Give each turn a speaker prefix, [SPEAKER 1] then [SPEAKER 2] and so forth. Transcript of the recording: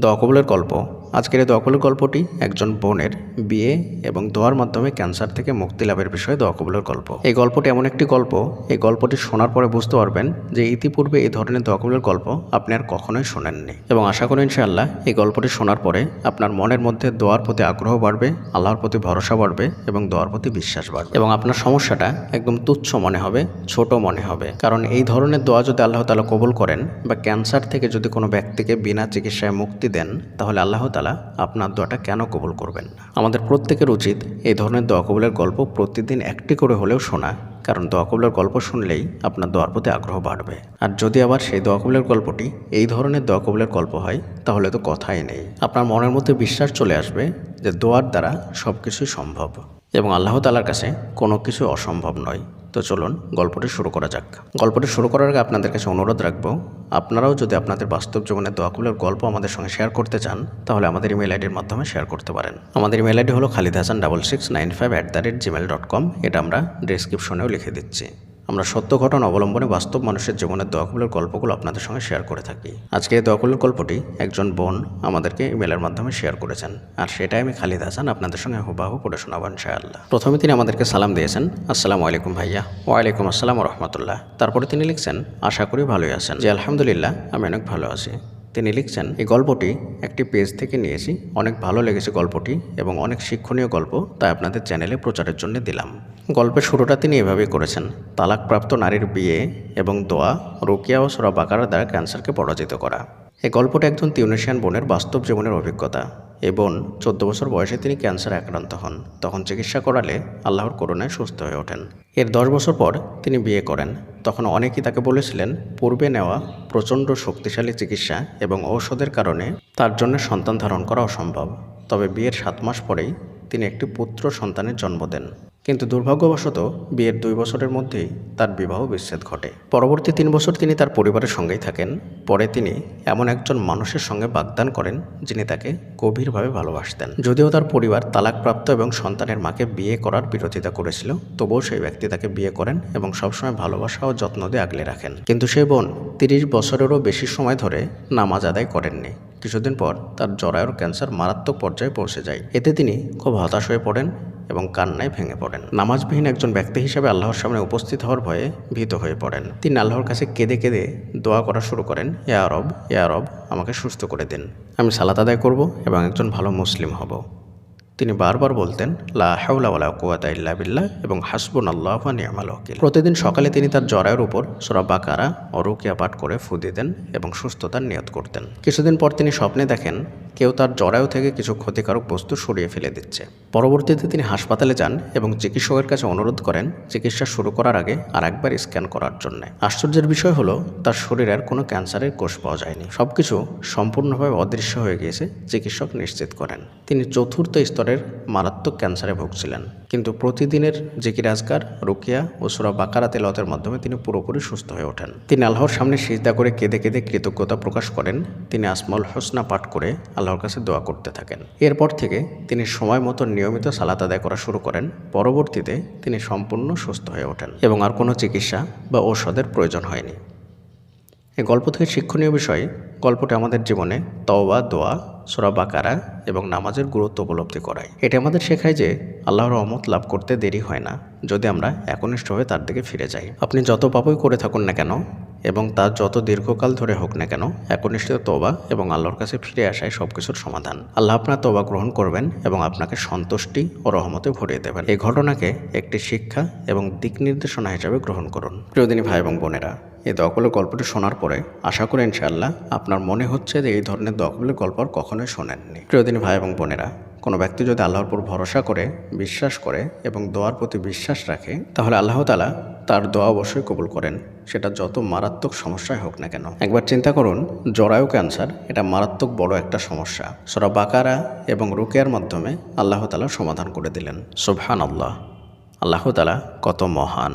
[SPEAKER 1] দোয়া অকবলের গল্প। আজকের এই দোয়াকবুলের গল্পটি একজন বোনের বিয়ে এবং দোয়ার মাধ্যমে ক্যান্সার থেকে মুক্তি লাভের বিষয়ে দোয়াকবুলের গল্প। এই গল্পটি এমন একটি গল্প, এই গল্পটি শোনার পরে বুঝতে পারবেন যে ইতিপূর্বে এই ধরনের দোয়াকবুলের গল্প আপনি আর কখনোই শোনেননি। এবং আশা করি ইনশাআল্লাহ এই গল্পটি শোনার পরে আপনার মনের মধ্যে দোয়ার প্রতি আগ্রহ বাড়বে, আল্লাহর প্রতি ভরসা বাড়বে এবং দোয়ার প্রতি বিশ্বাস বাড়বে। এবং আপনার সমস্যাটা একদম তুচ্ছ মনে হবে, ছোট মনে হবে। কারণ এই ধরনের দোয়া যদি আল্লাহ তালা কবুল করেন বা ক্যান্সার থেকে যদি কোনো ব্যক্তিকে বিনা চিকিৎসায় মুক্তি দেন, তাহলে আল্লাহ তালা আপনার দোয়াটা কেন কবুল করবেন না? আমাদের প্রত্যেকের উচিত এই ধরনের দোয়া কবুলের গল্প প্রতিদিন একটি করে হলেও শোনা, কারণ দোয়া কবুলের গল্প শুনলেই আপনার দোয়ার প্রতি আগ্রহ বাড়বে। আর যদি আবার সেই দোয়া কবুলের গল্পটি এই ধরনের দোয়া কবুলের গল্প হয়, তাহলে তো কথাই নেই। আপনার মনের মধ্যে বিশ্বাস চলে আসবে যে দোয়ার দ্বারা সব কিছুই সম্ভব এবং আল্লাহ তালার কাছে কোনো কিছু অসম্ভব নয়। তো চলুন গল্পটি শুরু করা যাক। গল্পটি শুরু করার আগে আপনাদের কাছে অনুরোধ রাখব, আপনারাও যদি আপনাদের বাস্তব জীবনের দোয়াকুলের গল্প আমাদের সঙ্গে শেয়ার করতে চান, তাহলে আমাদের ইমেল আইডির মাধ্যমে শেয়ার করতে পারেন। আমাদের ইমেল আইডি হলো Khalid Hasan double six nine five at the rate gmail dot com এটা আমরা ডিসক্রিপশনেও লিখে দিচ্ছি। আমরা সত্য ঘটনা অবলম্বনে বাস্তব মানুষের জীবনের দোয়াকুলের গল্পগুলো আপনাদের সঙ্গে শেয়ার করে থাকি। আজকে এই দোয়াকুলের গল্পটি একজন বোন আমাদেরকে ইমেলের মাধ্যমে শেয়ার করেছেন। আর সেটাই আমি খালিদ হাসান আপনাদের সঙ্গে হুবাহু পড়ে শোনাবেন ইনশাআল্লাহ। প্রথমে তিনি আমাদেরকে সালাম দিয়েছেন, আসসালামু আলাইকুম ভাইয়া ওয়ালাইকুম আসসালাম রহমতুল্লাহ। তারপরে তিনি লিখছেন, আশা করি ভালোই আছেন। যে আলহামদুলিল্লাহ, আমি অনেক ভালো আছি। তিনি লিখছেন, এই গল্পটি একটি পেজ থেকে নিয়েছি অনেক ভালো লেগেছে গল্পটি এবং অনেক শিক্ষণীয় গল্প, তাই আপনাদের চ্যানেলে প্রচারের জন্য দিলাম। গল্পের শুরুটা তিনি এভাবে করেছেন, তালাকপ্রাপ্ত নারীর বিয়ে এবং দোয়া, রোকিয়া ও সরা বাকারা দ্বারা ক্যান্সারকে পরাজিত করা। এই গল্পটা একজন তিউনেশিয়ান বোনের বাস্তব জীবনের অভিজ্ঞতা। এ বোন চোদ্দ বছর বয়সে তিনি ক্যান্সারে আক্রান্ত হন। তখন চিকিৎসা করালে আল্লাহর করুণায় সুস্থ হয়ে ওঠেন। এর দশ বছর পর তিনি বিয়ে করেন। তখন অনেকেই তাকে বলেছিলেন, পূর্বে নেওয়া প্রচণ্ড শক্তিশালী চিকিৎসা এবং ঔষধের কারণে তার জন্য সন্তান ধারণ করা অসম্ভব। তবে বিয়ের সাত মাস পরেই তিনি একটি পুত্র সন্তানের জন্ম দেন। কিন্তু দুর্ভাগ্যবশত বিয়ের দুই বছরের মধ্যেই তার বিবাহ বিচ্ছেদ ঘটে। পরবর্তী তিন বছর তিনি তার পরিবারের সঙ্গেই থাকেন। পরে তিনি এমন একজন মানুষের সঙ্গে বাগদান করেন যিনি তাকে গভীরভাবে ভালোবাসতেন। যদিও তার পরিবার তালাকপ্রাপ্ত এবং সন্তানের মাকে বিয়ে করার বিরোধিতা করেছিল, তবুও সেই ব্যক্তি তাকে বিয়ে করেন এবং সবসময় ভালোবাসা ও যত্ন দিয়ে আগলে রাখেন। কিন্তু সেই বোন তিরিশ বছরেরও বেশি সময় ধরে নামাজ আদায় করেননি। কিছুদিন পর তার জরায়ুর ক্যান্সার মারাত্মক পর্যায়ে পৌঁছে যায়। এতে তিনি খুব হতাশ হয়ে পড়েন এবং কান্নায় ভেঙে পড়েন। নামাজবিহীন একজন ব্যক্তি হিসেবে আল্লাহর সামনে উপস্থিত হওয়ার ভয়ে ভীত হয়ে পড়েন। তিনি আল্লাহর কাছে কেঁদে কেঁদে দোয়া করা শুরু করেন এ আরব এ আরব আমাকে সুস্থ করে দিন। আমি সালাত আদায় করব এবং একজন ভালো মুসলিম হব। তিনি বারবার বলতেন, লা হাউলা ওয়ালা কুয়াতা ইল্লা বিল্লাহ এবং হাসবুন আল্লাহ ওয়া নি'মাল ওয়াকিল প্রতিদিন সকালে তিনি তার জরায়ের উপর সূরা বাকারা ও রুকিয়া পাঠ করে ফু দিতেন এবং সুস্থতার নিয়ত করতেন। কিছুদিন পর তিনি স্বপ্নে দেখেন, কেউ তার জরায়ু থেকে কিছু ক্ষতিকারক বস্তু সরিয়ে ফেলে দিচ্ছে। পরবর্তীতে তিনি হাসপাতালে যান এবং চিকিৎসকের কাছে অনুরোধ করেন চিকিৎসা শুরু করার আগে আর একবার স্ক্যান করার জন্য। আশ্চর্যের বিষয় হলো, তার শরীরের কোনো ক্যান্সারের কোষ পাওয়া যায়নি। সবকিছু সম্পূর্ণভাবে অদৃশ্য হয়ে গিয়েছে, চিকিৎসক নিশ্চিত করেন। তিনি চতুর্থ স্তরের মারাত্মক ক্যান্সারে ভুগছিলেন। কিন্তু প্রতিদিনের জিকির আজকার, রুকিয়া ও সুরা বাকারা তেলতের মাধ্যমে তিনি পুরোপুরি সুস্থ হয়ে ওঠেন। তিনি আল্লাহর সামনে সিজদা করে কেঁদে কেঁদে কৃতজ্ঞতা প্রকাশ করেন। তিনি আসমাল হোসনা পাঠ করে আল্লাহর কাছে দোয়া করতে থাকেন। এরপর থেকে তিনি সময় মতো নিয়মিত সালাত আদায় করা শুরু করেন। পরবর্তীতে তিনি সম্পূর্ণ সুস্থ হয়ে ওঠেন এবং আর কোনো চিকিৎসা বা ঔষধের প্রয়োজন হয়নি। এই গল্প থেকে শিক্ষণীয় বিষয়, গল্পটি আমাদের জীবনে তওবা, দোয়া, সোরা বাকারা এবং নামাজের গুরুত্ব উপলব্ধি করায়। এটা আমাদের শেখায় যে আল্লাহর রহমত লাভ করতে দেরি হয় না, যদি আমরা একনিষ্ঠভাবে তার দিকে ফিরে যাই। আপনি যত পাপই করে থাকুন না কেন এবং তা যত দীর্ঘকাল ধরে হোক না কেন একনিষ্ঠ তোবা এবং আল্লাহর কাছে ফিরে আসায় সব কিছুর সমাধান। আল্লাহ আপনার তোবা গ্রহণ করবেন এবং আপনাকে সন্তুষ্টি ও রহমতে ভরিয়ে দেবেন। এই ঘটনাকে একটি শিক্ষা এবং দিক নির্দেশনা হিসাবে গ্রহণ করুন। প্রিয়দিনী ভাই এবং বোনেরা, এই দোয়াকুলের গল্পটি শোনার পরে আশা করি ইনশাআল্লাহ আপনার মনে হচ্ছে যে এই ধরনের দোয়াকুলের গল্প আর কখনোই শোনেননি। প্রিয়দিনী ভাই এবং বোনেরা, কোনো ব্যক্তি যদি আল্লাহর উপর ভরসা করে, বিশ্বাস করে এবং দোয়ার প্রতি বিশ্বাস রাখে, তাহলে আল্লাহ তালা তার দোয়া অবশ্যই কবুল করেন। সেটা যত মারাত্মক সমস্যায় হোক না কেন। একবার চিন্তা করুন, জরায়ু ক্যান্সার এটা মারাত্মক বড় একটা সমস্যা। সরা বাকারা এবং রুকেয়ার মাধ্যমে আল্লাহতালা সমাধান করে দিলেন। সোভান আল্লাহ আল্লাহতালা কত মহান।